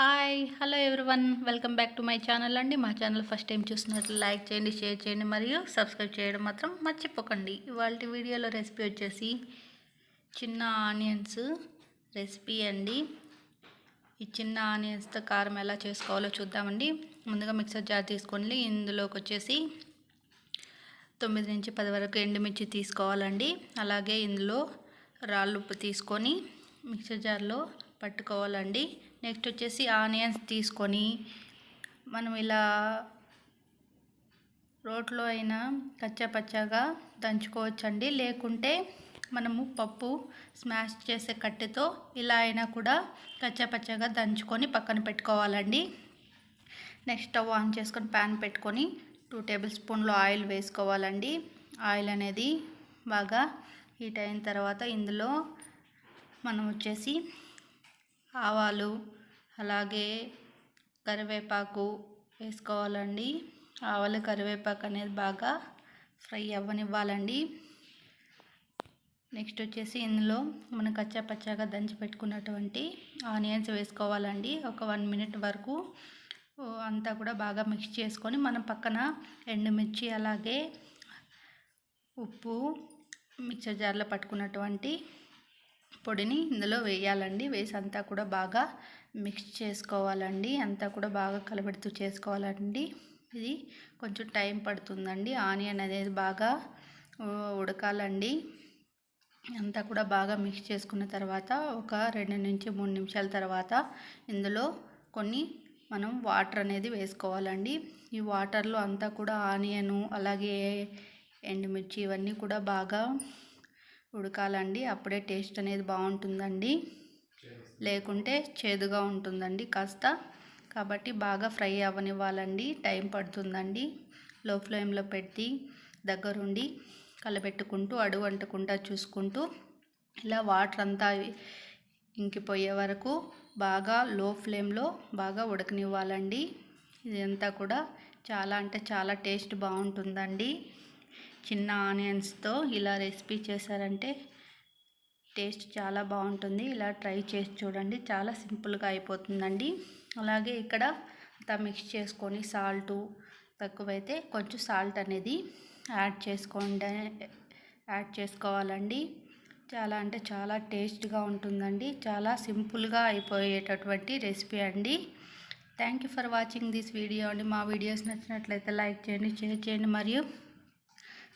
Hi hello everyone. Welcome back to my channel అండి. మా channel first time చూసినట్లు like చేయండి షేర్ చేయండి మరియు సబ్స్క్రైబ్ చేయడం మాత్రం మర్చిపోకండి. ఇవాళ వీడియోలో రెసిపీ వచ్చేసి చిన్న ఆనియన్స్ రెసిపీ అండి. ఈ చిన్న ఆనియన్స్తో కారం ఎలా చేసుకోవాలో చూద్దామండి. ముందుగా మిక్సర్ జార్ తీసుకోండి ఇందులోకి వచ్చేసి తొమ్మిది నుంచి పది వరకు ఎండుమిర్చి తీసుకోవాలండి. అలాగే ఇందులో రాళ్ళు ఉప్పు తీసుకొని మిక్సర్ జార్లో పట్టుకోవాలండి. నెక్స్ట్ వచ్చేసి ఆనియన్స్ తీసుకొని మనం ఇలా రోట్లో అయినా కచ్చా పచ్చాగా దంచుకోవచ్చండి. లేకుంటే మనము పప్పు స్మాష్ చేసే కట్టెతో ఇలా అయినా కూడా కచ్చా పచ్చాగా దంచుకొని పక్కన పెట్టుకోవాలండి. నెక్స్ట్ స్టవ్ ఆన్ చేసుకొని ప్యాన్ పెట్టుకొని టూ టేబుల్ స్పూన్లు ఆయిల్ వేసుకోవాలండి. ఆయిల్ అనేది బాగా హీట్ అయిన తర్వాత ఇందులో మనం వచ్చేసి ఆవాలు అలాగే కరివేపాకు వేసుకోవాలండి. ఆవాలు కరివేపాకు అనేది బాగా ఫ్రై అవ్వనివ్వాలండి. నెక్స్ట్ వచ్చేసి ఇందులో మనం కచ్చా పచ్చాగా దంచి పెట్టుకున్నటువంటి ఆనియన్స్ వేసుకోవాలండి. ఒక వన్ మినిట్ వరకు అంతా కూడా బాగా మిక్స్ చేసుకొని మనం పక్కన ఎండుమిర్చి అలాగే ఉప్పు మిక్సర్ జార్లో పట్టుకున్నటువంటి పొడిని ఇందులో వేయాలండి. వేసి అంతా కూడా బాగా మిక్స్ చేసుకోవాలండి. అంతా కూడా బాగా కలబెడుతూ చేసుకోవాలండి. ఇది కొంచెం టైం పడుతుందండి. ఆనియన్ అనేది బాగా ఉడకాలండి. అంతా కూడా బాగా మిక్స్ చేసుకున్న తర్వాత ఒక రెండు నుంచి మూడు నిమిషాల తర్వాత ఇందులో కొన్ని మనం వాటర్ అనేది వేసుకోవాలండి. ఈ వాటర్లో అంతా కూడా ఆనియను అలాగే ఎండుమిర్చి ఇవన్నీ కూడా బాగా ఉడకాలండి. అప్పుడే టేస్ట్ అనేది బాగుంటుందండి. లేకుంటే చేదుగా ఉంటుందండి కాస్త. కాబట్టి బాగా ఫ్రై అవ్వనివ్వాలండి. టైం పడుతుందండి. లో ఫ్లేమ్లో పెట్టి దగ్గరుండి కలబెట్టుకుంటూ అడుగు అంటుకుంటా చూసుకుంటూ ఇలా వాటర్ అంతా ఇంకిపోయే వరకు బాగా లో ఫ్లేమ్లో బాగా ఉడకనివ్వాలండి. ఇదంతా కూడా చాలా అంటే చాలా టేస్ట్ బాగుంటుందండి. చిన్న ఆనియన్స్తో ఇలా రెసిపీ చేశారంటే టేస్ట్ చాలా బాగుంటుంది. ఇలా ట్రై చేసి చూడండి. చాలా సింపుల్గా అయిపోతుందండి. అలాగే ఇక్కడ అంతా మిక్స్ చేసుకొని సాల్టు తక్కువైతే కొంచెం సాల్ట్ అనేది యాడ్ చేసుకోండి యాడ్ చేసుకోవాలండి. చాలా అంటే చాలా టేస్ట్గా ఉంటుందండి. చాలా సింపుల్గా అయిపోయేటటువంటి రెసిపీ అండి. Thank you for watching this video అండి. మా వీడియోస్ నచ్చినట్లయితే లైక్ చేయండి షేర్ చేయండి. మరియు